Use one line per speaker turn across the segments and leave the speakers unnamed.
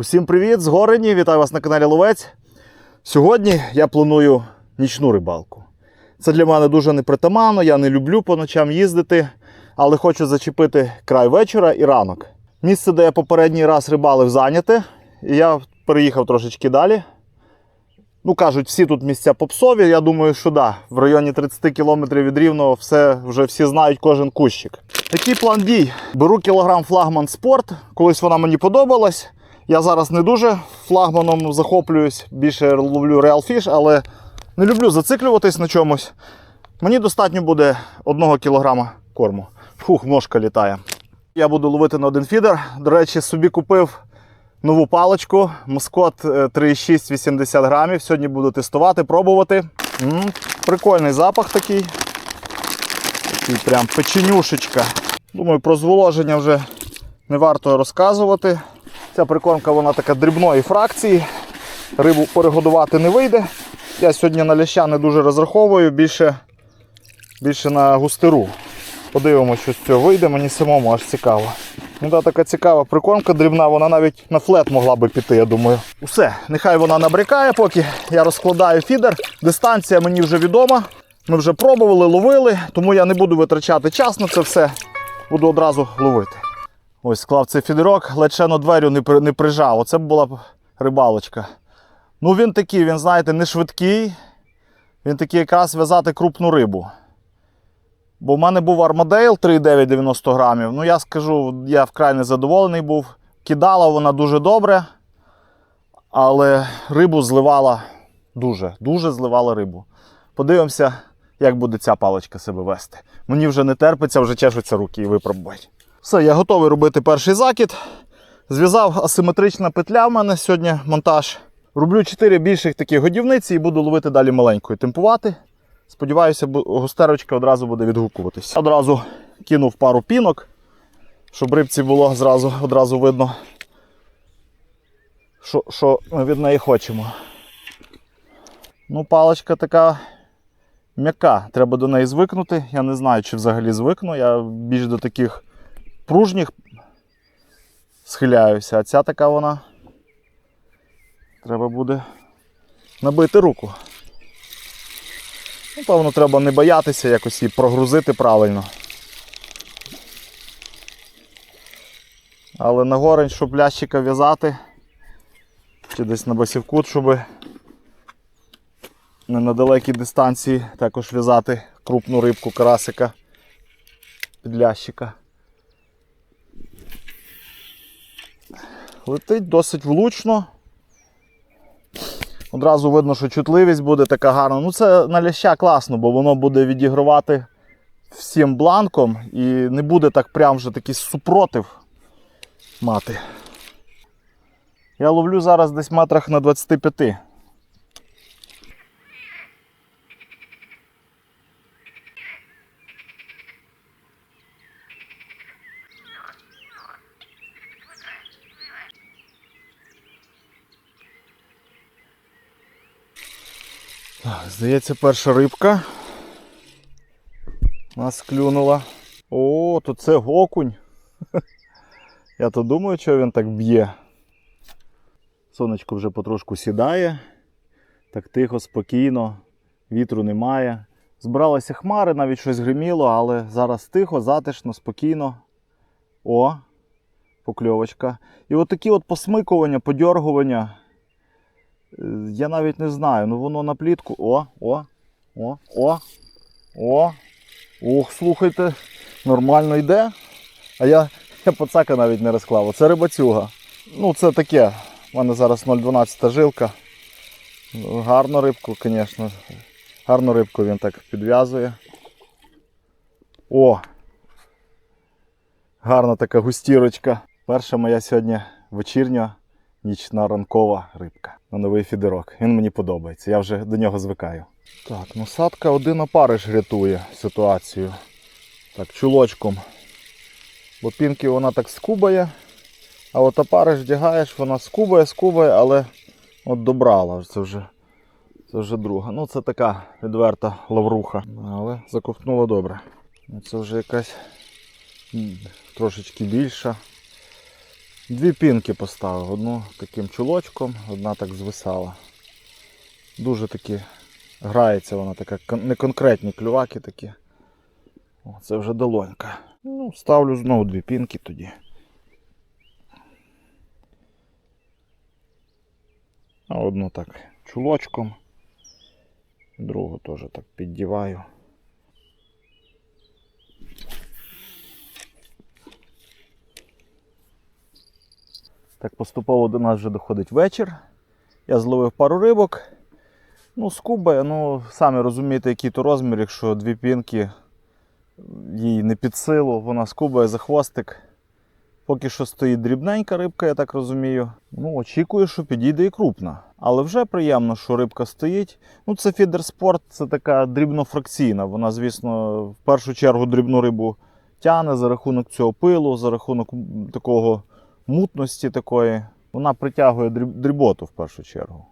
Усім привіт, з Горені, вітаю вас на каналі Ловець. Сьогодні я планую нічну рибалку. Це для мене дуже непритаманно, я не люблю по ночам їздити, але хочу зачепити край вечора і ранок. Місце, де я попередній раз рибалив, зайняте, і я переїхав трошечки далі. Ну, кажуть, всі тут місця попсові. Я думаю, що да, в районі 30 кілометрів від рівного все вже всі знають кожен кущик. Такий план дій. Беру кілограм флагман спорт. Колись вона мені подобалась. Я зараз не дуже флагманом захоплююсь, більше ловлю Real Fish, але не люблю зациклюватись на чомусь. Мені достатньо буде 1 кілограма корму. Фух, ножка літає. Я буду ловити на один фідер. До речі, собі купив нову паличку. Москот е, 3,6 80 грамів. Сьогодні буду тестувати, пробувати. м прикольний запах такий. Такий прям печенюшечка. Думаю, про зволоження вже не варто розказувати. Ця прикормка вона така дрібної фракції. Рибу перегодувати не вийде. Я сьогодні на ляща не дуже розраховую, більше, більше на густеру. Подивимося, що з цього вийде, мені самому аж цікаво. Ну да, така цікава прикормка дрібна, вона навіть на флет могла би піти, я думаю. Усе, нехай вона набрякає, поки я розкладаю фідер. Дистанція мені вже відома. Ми вже пробували, ловили, тому я не буду витрачати час на це все. Буду одразу ловити. Ось склав цей фідерок, на двері не, при- не прижав. Оце була б рибалочка. Ну він такий, він, знаєте, не швидкий. Він такий якраз в'язати крупну рибу. Бо в мене був армадейл 3,990 грамів. Ну я скажу, я вкрай незадоволений був. Кидала вона дуже добре, але рибу зливала дуже, дуже зливала рибу. Подивимося, як буде ця паличка себе вести. Мені вже не терпиться, вже чешуться руки і випробувати. Все, я готовий робити перший закид. Зв'язав асиметрична петля в мене сьогодні монтаж. Роблю 4 більших таких годівниці і буду ловити далі маленькою, темпувати. Сподіваюся, густерочка одразу буде відгукуватись. Одразу кинув пару пінок, щоб рибці було зразу, одразу видно, що, що ми від неї хочемо. Ну, паличка така м'яка, треба до неї звикнути. Я не знаю, чи взагалі звикну. Я більш до таких пружніх схиляюся, а ця така вона. Треба буде набити руку. Ну, певно, треба не боятися якось її прогрузити правильно. Але на горень, щоб лящика в'язати, чи десь на басівкут, щоб не на далекій дистанції також в'язати крупну рибку карасика під лящика. Летить досить влучно. Одразу видно, що чутливість буде така гарна. Ну це на ляща класно, бо воно буде відігравати всім бланком і не буде так прям вже такий супротив мати. Я ловлю зараз десь метрах на 25. Так, здається, перша рибка. Нас клюнула. О, то це окунь. Я то думаю, що він так б'є. Сонечко вже потрошку сідає. Так тихо, спокійно, вітру немає. Збиралися хмари, навіть щось гриміло, але зараз тихо, затишно, спокійно. О, покльовочка. І от такі от посмикування, подьоргування. Я навіть не знаю, ну воно на плітку. О, о, о, о, о. Ох, слухайте, нормально йде. А я, я пацака навіть не розклав. Оце рибацюга. Ну, це таке. У мене зараз 0,12 жилка. Гарну рибку, звісно. Гарну рибку він так підв'язує. О! Гарна така густірочка. Перша моя сьогодні вечірня нічна ранкова рибка на новий фідерок. Він мені подобається, я вже до нього звикаю. Так, насадка один опариш рятує ситуацію. Так, чулочком. Бо пінки вона так скубає, а от опариш вдягаєш, вона скубає, скубає, але от добрала. Це вже, це вже друга. Ну це така відверта лавруха. Але заковтнула добре. Ну, Це вже якась трошечки більша. Дві пінки поставив. Одну таким чулочком, одна так звисала. Дуже такі грається вона така, кон- неконкретні клюваки такі. О, це вже долонька. Ну, ставлю знову дві пінки тоді. А одну так чулочком, другу теж так піддіваю. Так поступово до нас вже доходить вечір. Я зловив пару рибок. Ну, скуба, ну, самі розумієте, який то розмір, якщо дві пінки їй не під силу, вона скубає за хвостик. Поки що стоїть дрібненька рибка, я так розумію. Ну, очікую, що підійде і крупна. Але вже приємно, що рибка стоїть. Ну, це фідерспорт, це така дрібнофракційна. Вона, звісно, в першу чергу дрібну рибу тягне за рахунок цього пилу, за рахунок такого мутності такої. Вона притягує дріботу в першу чергу.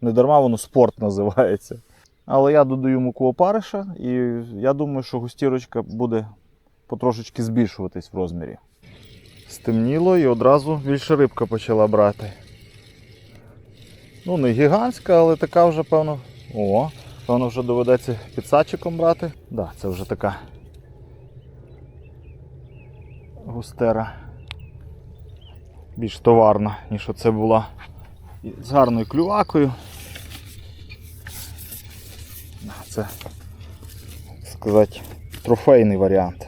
Не дарма воно спорт називається. Але я додаю муку опариша, і я думаю, що густірочка буде потрошечки збільшуватись в розмірі. Стемніло і одразу більше рибка почала брати. Ну, не гігантська, але така вже, певно. О, певно, вже доведеться підсадчиком брати. Так, да, це вже така густера. Більш товарна, ніж оце була. З гарною клювакою. Це, так сказати, трофейний варіант.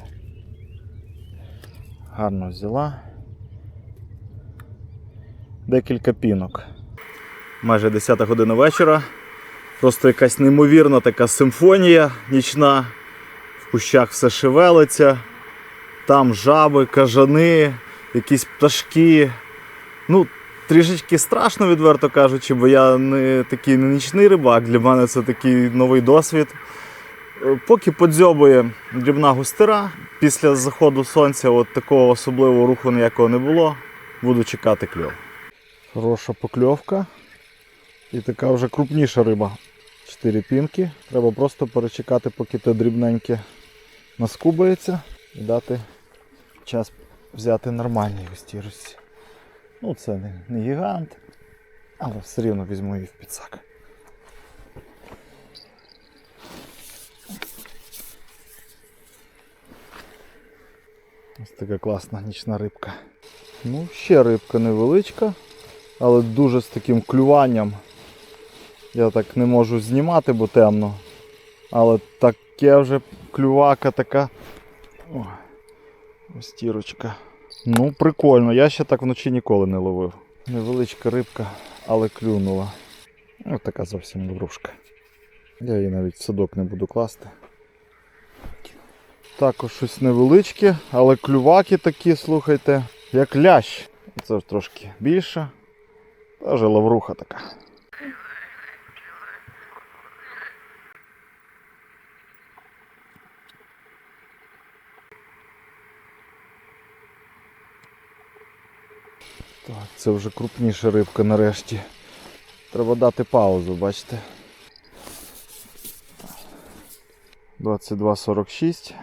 Гарно взяла. Декілька пінок. Майже 10 година вечора. Просто якась неймовірна така симфонія нічна. В кущах все шевелиться. Там жаби, кажани, якісь пташки. Ну, трішечки страшно, відверто кажучи, бо я не такий не нічний рибак. Для мене це такий новий досвід. Е, Поки подзьобує дрібна густера, після заходу сонця от такого особливого руху ніякого не було. Буду чекати кльов. Хороша покльовка. І така вже крупніша риба. Чотири пінки. Треба просто перечекати, поки те дрібненьке наскубається і дати час взяти нормальні густірості. Ну, це не, не гігант, але все рівно візьму її в підсак. Ось така класна нічна рибка. Ну, ще рибка невеличка, але дуже з таким клюванням. Я так не можу знімати, бо темно. Але таке вже клювака така. О, ось. Ну, прикольно, я ще так вночі ніколи не ловив. Невеличка рибка, але клюнула. Ось така зовсім лаврушка. Я її навіть в садок не буду класти. Також щось невеличке, але клюваки такі, слухайте, як лящ. Це ж трошки більше. Теж лавруха така. Це вже крупніша рибка нарешті. Треба дати паузу, бачите. 22.46.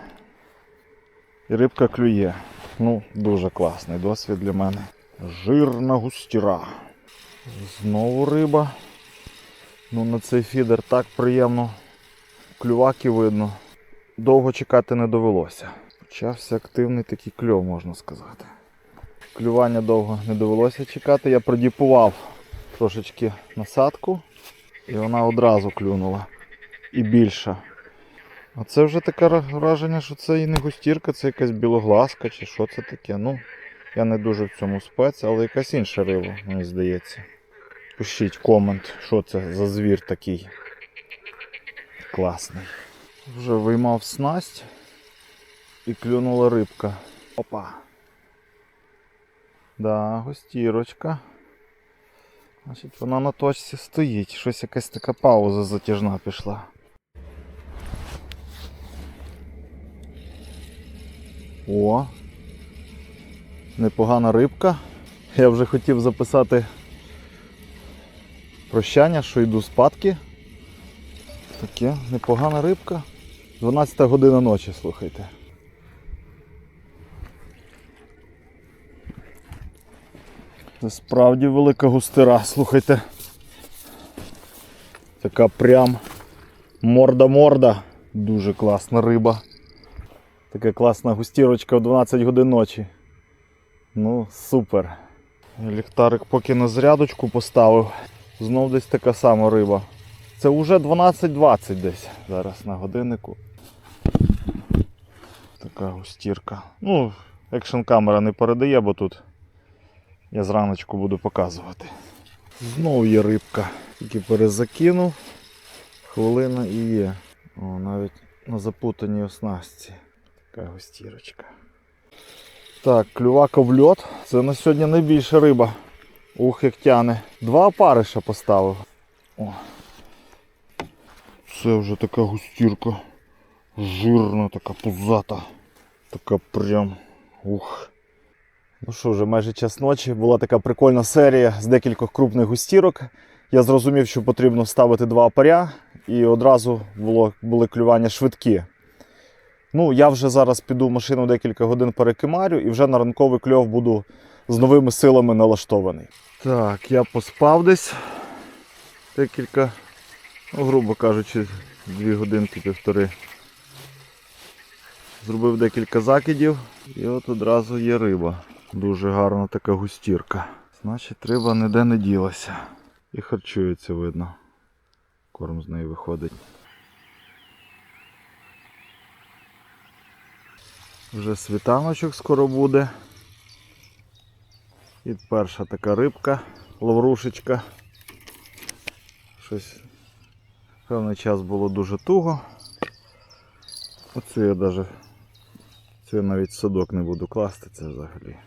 І рибка клює. Ну, дуже класний досвід для мене. Жирна густіра. Знову риба. Ну, на цей фідер так приємно. Клюваки видно. Довго чекати не довелося. Почався активний такий кльов, можна сказати. Клювання довго не довелося чекати. Я продіпував трошечки насадку, і вона одразу клюнула. І більша. А це вже таке враження, що це і не густірка, це якась білогласка чи що це таке. Ну, я не дуже в цьому спец, але якась інша риба, мені здається. Пишіть комент, що це за звір такий класний. Вже виймав снасть і клюнула рибка. Опа. Да, гостірочка. Значить, вона на точці стоїть. Щось якась така пауза затяжна пішла. О! Непогана рибка. Я вже хотів записати прощання, що йду спадки. Таке, непогана рибка. 12 година ночі, слухайте. Це справді велика густира, слухайте. Така прям морда-морда. Дуже класна риба. Така класна густірочка в 12 годин ночі. Ну, супер. Ліхтарик поки на зарядочку поставив. Знов десь така сама риба. Це вже 12.20 десь зараз на годиннику. Така густірка. Ну, екшн камера не передає, бо тут я зраночку буду показувати. Знову є рибка. Тільки перезакинув. Хвилина і є. О, навіть на запутаній оснастці. Така густірочка. Так, клювака в льот. Це на сьогодні найбільша риба. Ух, як тяне. Два опариша поставив. О. Це вже така густірка. Жирна, така пузата. Така прям. Ух. Ну що, вже майже час ночі. Була така прикольна серія з декількох крупних густірок. Я зрозумів, що потрібно ставити два опаря, і одразу було, були клювання швидкі. Ну, я вже зараз піду машину декілька годин перекимарю і вже на ранковий кльов буду з новими силами налаштований. Так, я поспав десь декілька, ну, грубо кажучи, дві годинки півтори. Зробив декілька закидів і от одразу є риба. Дуже гарна така густірка. Значить, риба ніде не ділася. І харчується видно. Корм з неї виходить. Вже світаночок скоро буде. І перша така рибка, лаврушечка. Щось певний час було дуже туго. Оцю я навіть цю навіть садок не буду класти це взагалі.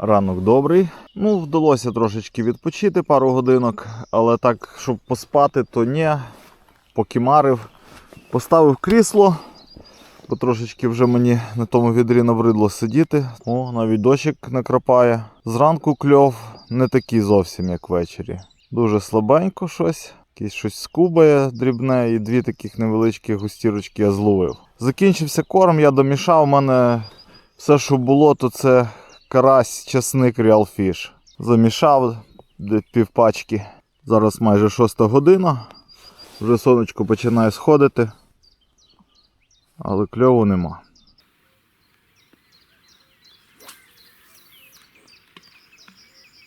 Ранок добрий. Ну, вдалося трошечки відпочити пару годинок, але так, щоб поспати, то ні. Покімарив. Поставив крісло, бо трошечки вже мені на тому відрі набридло сидіти. О, навіть дощик накрапає. Зранку кльов не такий зовсім, як ввечері. Дуже слабенько щось. Якесь щось скубає дрібне і дві таких невеличкі густірочки я зловив. Закінчився корм, я домішав. У мене все, що було, то це карась, часник, Fish. Замішав півпачки. Зараз майже 6 година. Вже сонечко починає сходити. Але кльову нема.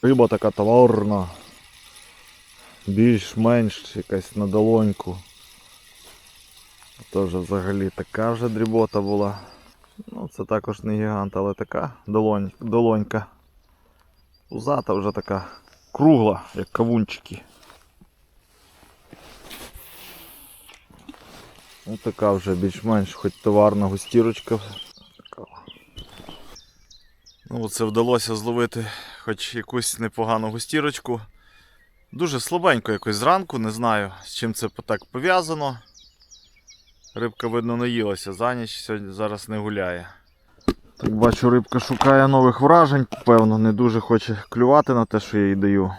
Риба така товарна. Більш-менш якась на долоньку. Теж взагалі така вже дрібота була. Ну, це також не гігант, але така долонь, долонька. Узата вже така кругла, як кавунчики. Ось така вже більш-менш хоч товарна густірочка. Ну, це вдалося зловити хоч якусь непогану густірочку. Дуже слабенько якось зранку, не знаю, з чим це так пов'язано. Рибка, видно, наїлася за ніч, сьогодні зараз не гуляє. Так бачу, рибка шукає нових вражень, певно, не дуже хоче клювати на те, що я їй даю.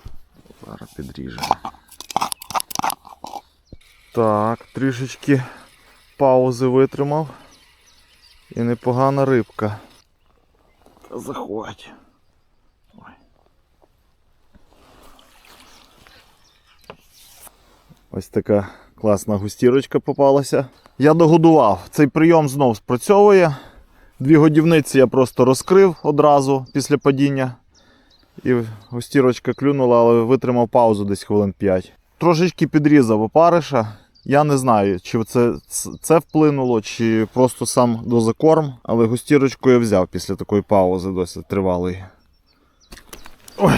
Зараз підріжемо. Так, трішечки паузи витримав. І непогана рибка. Заходь. Ой. Ось така класна густірочка попалася. Я догодував. Цей прийом знов спрацьовує. Дві годівниці я просто розкрив одразу після падіння. І густірочка клюнула, але витримав паузу десь хвилин 5. Трошечки підрізав опариша. Я не знаю, чи це, це вплинуло, чи просто сам дозакорм, але густірочку я взяв після такої паузи досить тривалої. Ой.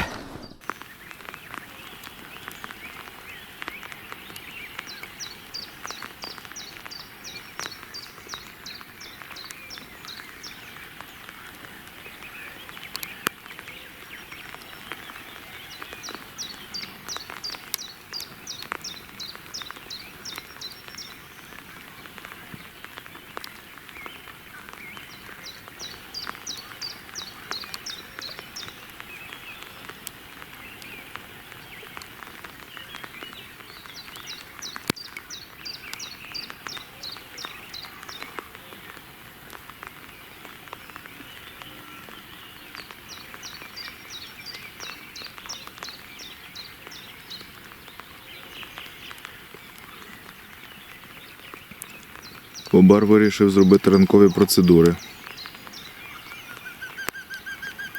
Бобар вирішив зробити ранкові процедури.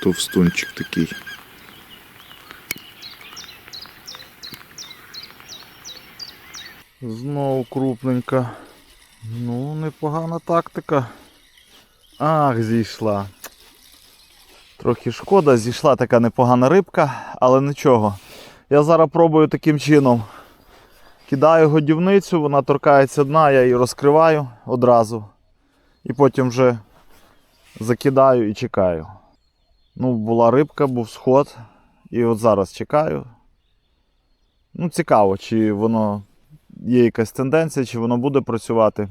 Товстунчик такий.
Знову крупненька. Ну, непогана тактика. Ах, зійшла. Трохи шкода, зійшла така непогана рибка, але нічого. Я зараз пробую таким чином. Кидаю годівницю, вона торкається дна, я її розкриваю одразу. І потім вже закидаю і чекаю. Ну, була рибка, був сход. І от зараз чекаю. Ну, цікаво, чи воно є якась тенденція, чи воно буде працювати.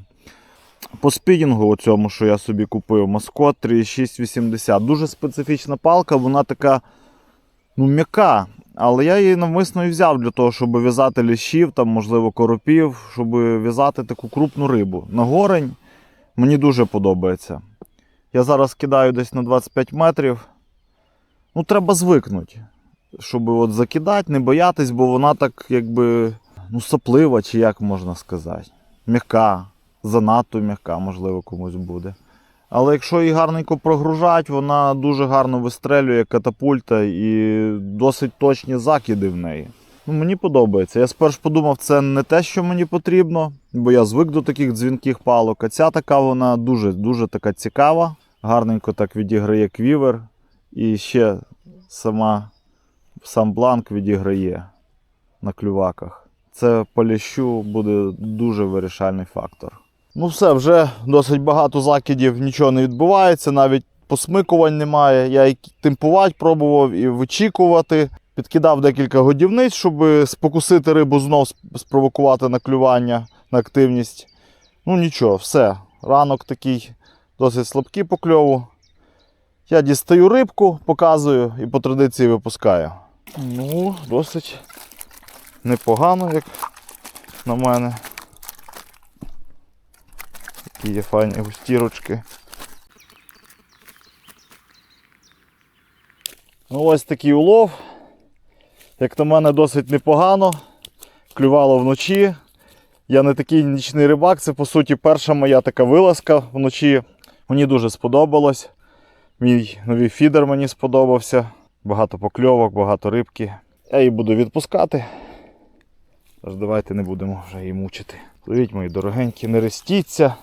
По спінінгу, оцьому, що я собі купив, Маскот 3680. Дуже специфічна палка, вона така ну, м'яка. Але я її навмисно і взяв для того, щоб в'язати ліщів, там, можливо, коропів, щоб в'язати таку крупну рибу. На горень мені дуже подобається. Я зараз кидаю десь на 25 метрів. Ну, треба звикнути, щоб от закидати, не боятись, бо вона так якби ну, соплива, чи як можна сказати. М'яка, занадто м'яка, можливо, комусь буде. Але якщо її гарненько прогружать, вона дуже гарно вистрелює катапульта і досить точні закиди в неї. Ну, мені подобається. Я спершу подумав, це не те, що мені потрібно, бо я звик до таких дзвінких палок. А ця така вона дуже дуже така цікава. Гарненько так відіграє квівер. І ще сама сам бланк відіграє на клюваках. Це по лящу буде дуже вирішальний фактор. Ну все, вже досить багато закидів, нічого не відбувається, навіть посмикувань немає. Я і темпувати пробував і вичікувати. Підкидав декілька годівниць, щоб спокусити рибу знов спровокувати на клювання, на активність. Ну нічого, все. Ранок такий досить слабкий по кльову. Я дістаю рибку, показую і по традиції випускаю. Ну, досить непогано, як на мене. Такі є файні густірочки. Ну, ось такий улов. Як на мене, досить непогано. Клювало вночі. Я не такий нічний рибак, це по суті перша моя така вилазка вночі. Мені дуже сподобалось. Мій новий фідер мені сподобався. Багато покльовок, багато рибки. Я її буду відпускати. Тож давайте не будемо вже її мучити. Пливіть, мої дорогенькі, не рестіться,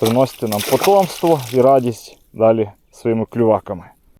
приносите нам потомство і радість далі своїми клюваками.